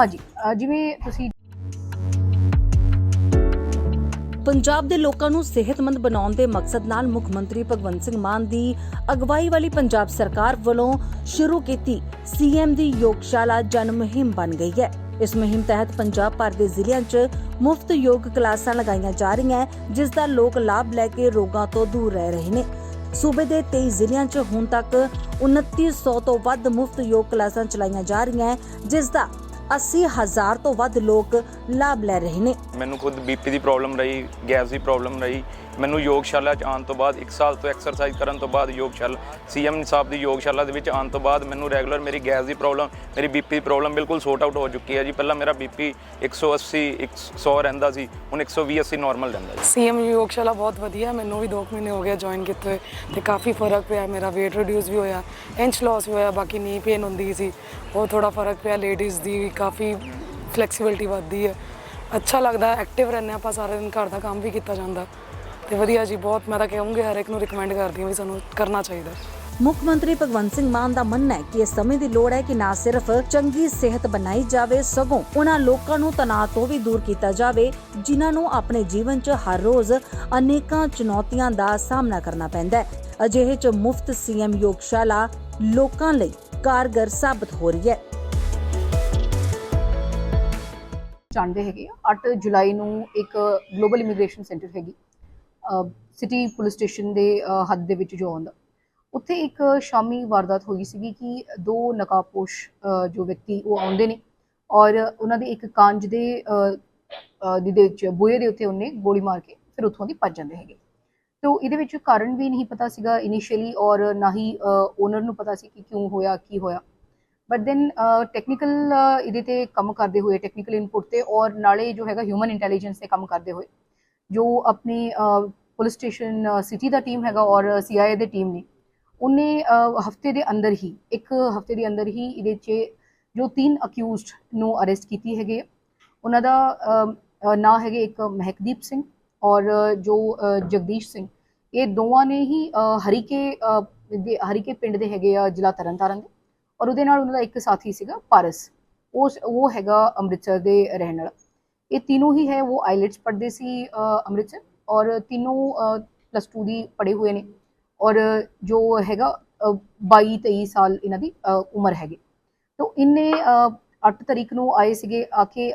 ਹਾਂਜੀ ਜਿਵੇਂ ਤੁਸੀਂ ਪੰਜਾਬ ਦੇ ਲੋਕਾਂ ਨੂੰ ਸਿਹਤਮੰਦ ਬਣਾਉਣ ਦੇ ਮਕਸਦ ਨਾਲ ਮੁੱਖ ਮੰਤਰੀ ਭਗਵੰਤ ਸਿੰਘ ਮਾਨ ਦੀ ਅਗਵਾਈ ਵਾਲੀ ਪੰਜਾਬ ਸਰਕਾਰ ਵੱਲੋਂ ਸ਼ੁਰੂ ਕੀਤੀ ਸੀਐਮ ਦੀ ਯੋਗਸ਼ਾਲਾ ਜਨ ਮੁਹਿੰਮ ਬਣ ਗਈ ਹੈ। ਇਸ ਮੁਹਿੰਮ ਤਹਿਤ ਪੰਜਾਬ ਭਰ ਦੇ ਜ਼ਿਲ੍ਹਿਆਂ 'ਚ ਮੁਫਤ ਯੋਗ ਕਲਾਸਾਂ ਲਗਾਈਆਂ ਜਾ ਰਹੀਆਂ ਜਿਸ ਦਾ ਲੋਕ ਲਾਭ ਲੈ ਕੇ ਰੋਗਾਂ ਤੋਂ ਦੂਰ ਰਹਿ ਰਹੇ ਨੇ। ਸੂਬੇ ਦੇ 23 ਜ਼ਿਲ੍ਹਿਆਂ 'ਚ ਹੁਣ ਤੱਕ 2900 ਤੋਂ ਵੱਧ ਮੁਫਤ ਯੋਗ ਕਲਾਸਾਂ ਚਲਾਈਆਂ ਜਾ ਰਹੀਆਂ ਜਿਸ ਦਾ 80 ਹਜ਼ਾਰ ਤੋਂ ਵੱਧ ਲੋਕ ਲਾਭ ਲੈ ਰਹੇ ਨੇ। ਮੈਨੂੰ ਖੁਦ ਬੀਪੀ ਦੀ ਪ੍ਰੋਬਲਮ ਰਹੀ, ਗੈਸ ਦੀ ਪ੍ਰੋਬਲਮ ਰਹੀ ਮੈਨੂੰ ਯੋਗਸ਼ਾਲਾ ਚ ਆਉਣ ਤੋਂ ਬਾਅਦ 1 ਸਾਲ ਤੋਂ ਐਕਸਰਸਾਈਜ਼ ਕਰਨ ਤੋਂ ਬਾਅਦ ਯੋਗਸ਼ਾਲਾ ਸੀਐਮ ਸਾਹਿਬ ਦੀ ਯੋਗਸ਼ਾਲਾ ਦੇ ਵਿੱਚ ਆਉਣ ਤੋਂ ਬਾਅਦ ਮੈਨੂੰ ਰੈਗੂਲਰ ਮੇਰੀ ਗੈਸ ਦੀ ਪ੍ਰੋਬਲਮ ਮੇਰੀ ਬੀਪੀ ਦੀ ਪ੍ਰੋਬਲਮ ਬਿਲਕੁਲ ਸੋਰਟ ਆਊਟ ਹੋ ਚੁੱਕੀ ਹੈ ਜੀ। ਪਹਿਲਾਂ ਮੇਰਾ ਬੀਪੀ 180 100 ਰਹਿੰਦਾ ਸੀ, ਹੁਣ 120 80 ਨਾਰਮਲ ਰਹਿੰਦਾ ਜੀ। ਸੀਐਮ ਯੋਗਸ਼ਾਲਾ ਬਹੁਤ ਵਧੀਆ ਮੈਨੂੰ ਵੀ 2 ਮਹੀਨੇ ਹੋ ਗਿਆ ਜੁਆਇਨ ਕੀਤੇ ਹੋਏ ਤੇ ਕਾਫੀ ਫ਼ਰਕ ਪਿਆ, ਮੇਰਾ weight reduce ਵੀ ਹੋਇਆ ਇੰਚ loss ਵੀ ਹੋਇਆ, ਬਾਕੀ ਨੀ ਪੇਨ ਹੁੰਦੀ ਸੀ, ਉਹ ਥੋੜਾ ਫ਼ਰਕ ਪਿਆ ਲੇਡੀਜ਼ ਦੀ ਕਾਫੀ ਫਲੈਕਸੀਬਿਲਟੀ ਵੱਧਦੀ ਹੈ। ਅੱਛਾ ਲੱਗਦਾ ਐਕਟਿਵ ਰਹਿੰਦੇ ਆਪਾਂ, ਸਾਰਾ ਦਿਨ ਘਰ ਦਾ ਕੰਮ ਵੀ ਕੀਤਾ ਜਾਂਦਾ। ਤੇ ਵਧੀਆ ਜੀ ਬਹੁਤ ਮੈਂ ਤਾਂ ਕਹੂੰਗੀ ਹਰ ਇੱਕ ਨੂੰ ਰਿਕਮੈਂਡ ਕਰਦੀ ਹਾਂ ਵੀ ਸਾਨੂੰ ਕਰਨਾ ਚਾਹੀਦਾ। ਮੁੱਖ ਮੰਤਰੀ ਭਗਵੰਤ ਸਿੰਘ ਮਾਨ ਦਾ ਮੰਨਣਾ ਹੈ ਕਿ ਇਸ ਸਮੇਂ ਦੀ ਲੋੜ ਹੈ ਕਿ ਨਾ ਸਿਰਫ ਚੰਗੀ ਸਿਹਤ ਬਣਾਈ ਜਾਵੇ ਸਗੋਂ ਉਹਨਾਂ ਲੋਕਾਂ ਨੂੰ ਤਣਾਅ ਤੋਂ ਵੀ ਦੂਰ ਕੀਤਾ ਜਾਵੇ ਜਿਨ੍ਹਾਂ ਨੂੰ ਆਪਣੇ ਜੀਵਨ 'ਚ ਹਰ ਰੋਜ਼ ਅਨੇਕਾਂ ਚੁਣੌਤੀਆਂ ਦਾ ਸਾਹਮਣਾ ਕਰਨਾ ਪੈਂਦਾ ਹੈ। ਅਜਿਹੇ 'ਚ ਮੁਫਤ ਸੀਐਮ ਯੋਗਸ਼ਾਲਾ ਲੋਕਾਂ ਲਈ ਕਾਰਗਰ ਸਾਬਤ ਹੋ ਰਹੀ ਹੈ। ਜਾਣਦੇ ਹੈਗੇ ਆ 8 ਜੁਲਾਈ ਨੂੰ ਇੱਕ ਗਲੋਬਲ ਇਮੀਗ੍ਰੇਸ਼ਨ ਸੈਂਟਰ ਹੈਗੀ। ਸਿਟੀ ਪੁਲਿਸ ਸਟੇਸ਼ਨ ਦੇ ਹੱਦ ਦੇ ਵਿੱਚ ਜੋ ਆਉਂਦਾ। ਉੱਥੇ ਇੱਕ ਸ਼ਾਮੀ ਵਾਰਦਾਤ ਹੋਈ ਸੀਗੀ ਕਿ ਦੋ ਨਕਾਬਪੋਸ਼ ਜੋ ਵਿਅਕਤੀ ਉਹ ਆਉਂਦੇ ਨੇ ਔਰ ਉਹਨਾਂ ਦੇ ਇੱਕ ਕਾਂਜ ਦੇ ਦੇ ਵਿੱਚ ਬੂਹੇ ਦੇ ਉੱਤੇ ਉਹਨੇ ਗੋਲੀ ਮਾਰ ਕੇ ਫਿਰ ਉੱਥੋਂ ਦੀ ਭੱਜ ਜਾਂਦੇ ਹੈਗੇ। ਤੋ ਇਹਦੇ ਵਿੱਚ ਕਾਰਨ ਵੀ ਨਹੀਂ ਪਤਾ ਸੀਗਾ ਇਨੀਸ਼ੀਅਲੀ ਔਰ ਨਾ ਹੀ ਓਨਰ ਨੂੰ ਪਤਾ ਸੀ ਕਿ ਕਿਉਂ ਹੋਇਆ, ਕੀ ਹੋਇਆ। ਬਟ ਦੈਨ ਟੈਕਨੀਕਲ ਇਹਦੇ ਤੇ ਕੰਮ ਕਰਦੇ ਹੋਏ ਟੈਕਨੀਕਲ ਇਨਪੁਟ ਤੇ ਔਰ ਨਾਲੇ ਜੋ ਹੈਗਾ ਹਿਊਮਨ ਇੰਟੈਲੀਜੈਂਸ ਤੇ ਕੰਮ ਕਰਦੇ ਹੋਏ ਜੋ ਆਪਣੀ ਪੁਲਿਸ ਸਟੇਸ਼ਨ ਸਿਟੀ ਦਾ ਟੀਮ ਹੈਗਾ ਔਰ ਸੀਆਈਏ ਦੇ ਟੀਮ ਨੇ, ਉਹਨੇ ਹਫ਼ਤੇ ਦੇ ਅੰਦਰ ਹੀ, ਇੱਕ ਹਫ਼ਤੇ ਦੇ ਅੰਦਰ ਹੀ ਇਹਦੇ 'ਚ ਜੋ ਤਿੰਨ ਅਕਿਊਜ਼ਡ ਨੂੰ ਅਰੈਸਟ ਕੀਤੀ ਹੈਗੇ ਆ। ਉਹਨਾਂ ਦਾ ਨਾਂ ਹੈਗੇ ਇੱਕ ਮਹਿਕਦੀਪ ਸਿੰਘ ਔਰ ਜੋ ਜਗਦੀਸ਼ ਸਿੰਘ। ਇਹ ਦੋਵਾਂ ਨੇ ਹੀ ਹਰੀਕੇ ਦੇ, ਹਰੀਕੇ ਪਿੰਡ ਦੇ ਹੈਗੇ ਆ ਜ਼ਿਲ੍ਹਾ ਤਰਨਤਾਰਨ ਦੇ। ਔਰ ਉਹਦੇ ਨਾਲ ਉਹਨਾਂ ਦਾ ਇੱਕ ਸਾਥੀ ਸੀਗਾ ਪਾਰਸ। ਉਸ, ਉਹ ਹੈਗਾ ਅੰਮ੍ਰਿਤਸਰ ਦੇ ਰਹਿਣ ਵਾਲਾ। ਇਹ ਤਿੰਨੋਂ ਹੀ ਹੈ ਉਹ ਆਈਲੈਟਸ ਪੜ੍ਹਦੇ ਸੀ ਅੰਮ੍ਰਿਤਸਰ ਔਰ ਤਿੰਨੋਂ ਪਲੱਸ 2 ਦੀ ਪੜ੍ਹੇ ਹੋਏ ਨੇ ਔਰ ਜੋ ਹੈਗਾ ਅ, 22 23 ਸਾਲ ਇਹਨਾਂ ਦੀ ਉਮਰ ਹੈਗੀ। ਤਾਂ ਇਹਨੇ 8 ਤਰੀਕ ਨੂੰ ਆਏ ਸੀਗੇ ਆ ਕੇ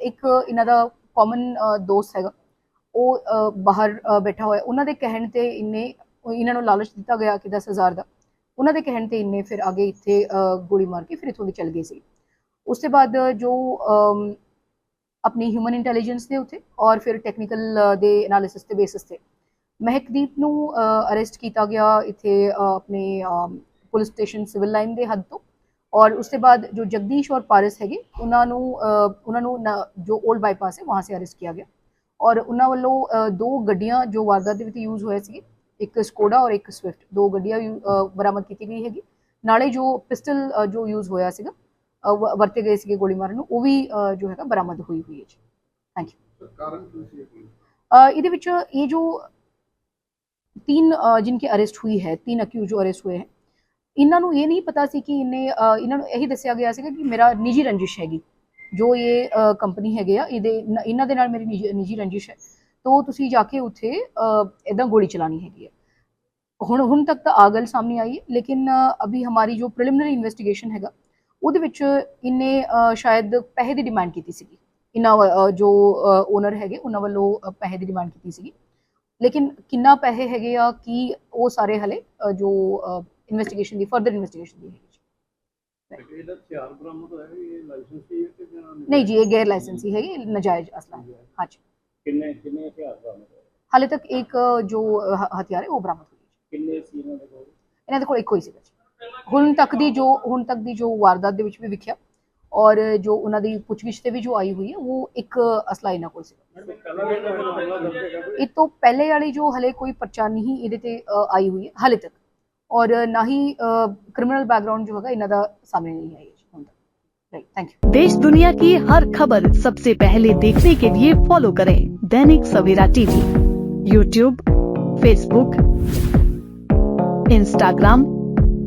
ਇੱਕ ਇਹਨਾਂ ਦਾ ਕਾਮਨ ਦੋਸਤ ਹੈਗਾ ਉਹ ਬਾਹਰ ਬੈਠਾ ਹੋਇਆ ਉਹਨਾਂ ਦੇ ਕਹਿਣ ਤੇ ਇਹਨੇ ਇਹਨਾਂ ਨੂੰ ਲਾਲਚ ਦਿੱਤਾ ਗਿਆ ਕਿ 10000 ਦਾ। ਉਹਨਾਂ ਦੇ ਕਹਿਣ ਤੇ ਇਹਨੇ ਫਿਰ ਅੱਗੇ ਇੱਥੇ ਗੋਲੀ ਮਾਰ ਕੇ ਫਿਰ ਇੱਥੋਂ ਦੀ ਚਲ ਗਏ ਸੀ। ਉਸ ਤੋਂ ਬਾਅਦ ਜੋ ਆਪਣੀ ਹਿਊਮਨ ਇੰਟੈਲੀਜੈਂਸ ਦੇ ਉੱਤੇ ਔਰ ਫਿਰ ਟੈਕਨੀਕਲ ਦੇ ਐਨਾਲਿਸਿਸ ਤੇ ਬੇਸਿਸ ਤੇ। ਮਹਿਕਦੀਪ ਨੂੰ ਅਰੈਸਟ ਕੀਤਾ ਗਿਆ ਇੱਥੇ ਆਪਣੇ ਪੁਲਿਸ ਸਟੇਸ਼ਨ ਸਿਵਲ ਲਾਈਨ ਦੇ ਹੱਦ ਤੋਂ। ਔਰ ਉਸ ਤੋਂ ਬਾਅਦ ਜੋ ਜਗਦੀਸ਼ ਔਰ ਪਾਰਸ ਹੈਗੇ, ਉਹਨਾਂ ਨੂੰ ਉਹਨਾਂ ਨੂੰ ਨ- ਜੋ 올ਡ ਬਾਈਪਾਸ ਹੈ, ਵਹਾਂ ਸੇ ਅਰੈਸਟ ਕੀਤਾ ਗਿਆ। ਔਰ ਉਹਨਾਂ ਵੱਲੋਂ ਦੋ ਗੱਡੀਆਂ ਜੋ ਵਾਰਦਾਤ ਦੇ ਵਿੱਚ ਯੂਜ਼ ਹੋਏ ਸੀ ਇੱਕ ਸਕੋਡਾ ਔਰ ਇੱਕ ਸਵਿਫਟ ਦੋ ਗੱਡੀਆਂ ਯੂ- ਬਰਾਮਦ ਕੀਤੀ ਗਈ ਹੈਗੀ। ਨਾਲੇ ਜੋ ਪਿਸਟਲ ਜੋ ਯੂਜ਼ ਹੋਇਆ ਸੀਗਾ ਵਰਤੇ ਗਏ ਸੀਗੇ ਗੋਲੀ ਮਾਰਨ ਨੂੰ ਉਹ ਵੀ ਅ, ਜੋ ਹੈਗਾ ਬਰਾਮਦ ਹੋਈ ਹੋਈ ਹੈ ਜੀ ਥੈਂਕ ਯੂ ਕਾਰਨ ਕੀ ਸੀ ਇਹ? अ, ਇਹਦੇ ਵਿੱਚ ਇਹ ਜੋ तीन अ, जिनकी अरेस्ट हुई है तीन अक्यूज जो अरेस्ट हुए हैं ਇਹਨਾਂ ਨੂੰ ਇਹ ਨਹੀਂ ਪਤਾ ਸੀ ਕਿ ਇਹਨੇ ਅ, ਇਹਨਾਂ ਨੂੰ ਇਹੀ ਦੱਸਿਆ ਗਿਆ ਸੀਗਾ ਕਿ ਮੇਰਾ ਨਿੱਜੀ ਰੰਜਿਸ਼ ਹੈਗੀ ਜੋ ਇਹ ਕੰਪਨੀ ਹੈਗੇ ਆ ਇਹਦੇ ਨ- ਇਹਨਾਂ ਦੇ ਨਾਲ ਮੇਰੀ ਨਿੱਜੀ ਨਿੱਜੀ ਰੰਜਿਸ਼ ਹੈ ਤੋਂ ਤੁਸੀਂ ਜਾ ਕੇ ਉੱਥੇ ਇਦਾਂ ਗੋਲੀ ਚਲਾਣੀ ਹੈਗੀ ਹੈ ਹੁਣ ਹੁਣ ਤੱਕ ਤਾਂ ਆ ਗੱਲ ਸਾਹਮਣੇ ਆਈ ਹੈ ਲੇਕਿਨ ਅ, ਅਭੀ ਹਮਾਰੀ ਜੋ ਪ੍ਰੀਲਿਮਿਨਰੀ ਇਨਵੈਸਟੀਗੇਸ਼ਨ ਹੈਗਾ ਉਹਦੇ ਵਿੱਚ ਇਹਨੇ ਸ਼ਾਇਦ ਪੈਸੇ ਦੀ ਡਿਮਾਂਡ ਕੀਤੀ ਸੀਗੀ। ਇਹਨਾਂ ਜੋ ਓਨਰ ਹੈਗੇ ਉਹਨਾਂ ਵੱਲੋਂ ਪੈਸੇ ਦੀ ਡਿਮਾਂਡ ਕੀਤੀ ਸੀਗੀ। ਲੇਕਿਨ ਕਿੰਨਾ ਪੈਸੇ ਹੈਗੇ ਆ ਕੀ ਉਹ ਸਾਰੇ ਹਲੇ ਜੋ ਇਨਵੈਸਟੀਗੇਸ਼ਨ ਦੀ ਫਰਦਰ ਇਨਵੈਸਟੀਗੇਸ਼ਨ ਦੀ ਨਹੀਂ ਜੀ ਇਹ ਗੈਰ ਲਾਇਸੈਂਸੀ ਹੈਗੀ ਨਜਾਇਜ਼ ਅਸਲਾ ਹਾਂਜੀ ਕਿੰਨੇ ਕਿੰਨੇ ਹਥਿਆਰ ਬਰਾਮਦ ਹਾਲੇ ਤੱਕ ਇੱਕ ਜੋ ਹਥਿਆਰ ਹੈ ਉਹ ਬਰਾਮਦ ਹੋਈ ਕਿੰਨੇ ਸੀ ਇਹਨਾਂ ਦੇ ਕੋਲ? ਇਹਨਾਂ ਦੇ ਕੋਲ ਇੱਕੋ ਹੀ ਸੀਗਾ ਹੁਣ ਤੱਕ ਦੀ ਜੋ ਹੁਣ ਤੱਕ ਦੀ ਜੋ ਵਾਰਦਾਤ ਦੇ ਵਿੱਚ ਵੀ ਵਿਖਿਆ ਔਰ ਜੋ ਉਹਨਾਂ ਦੀ ਪੁੱਛਗਿੱਛ ਤੇ ਵੀ ਜੋ ਆਈ ਹੋਈ ਹੈ ਉਹ ਇੱਕ ਅਸਲਾ ਇਹਨਾਂ ਕੋਲ ਸੀਗਾ ਮੈਡਮ ਪਹਿਲਾਂ ਵੀ ਇਹਨਾਂ ਕੋਲ ਮਾਮਲਾ ਦਰਜ ਹੈਗਾ ਕੋਈ? ਇਹ ਤੋਂ ਪਹਿਲੇ ਵਾਲੀ ਜੋ ਹਲੇ ਕੋਈ ਪਰਚਾ ਨਹੀਂ ਇਹਦੇ ਤੇ ਅ, ਆਈ ਹੋਈ ਹੈ ਹਲੇ ਤੱਕ ਔਰ ਨਾ ਹੀ ਕ੍ਰਿਮੀਨਲ ਬੈਕਗ੍ਰਾਉਂਡ ਜੋ ਹੈਗਾ ਇਹਨਾਂ ਦਾ ਸਾਹਮਣੇ ਨਹੀਂ ਆਈ ਹੈ ਜੀ ਹੁਣ ਤੱਕ ਰਾਈਟ ਥੈਂਕ ਯੂ देश दुनिया की हर खबर सबसे पहले देखने के लिए फॉलो करें Dainik Savera TV YouTube Facebook Instagram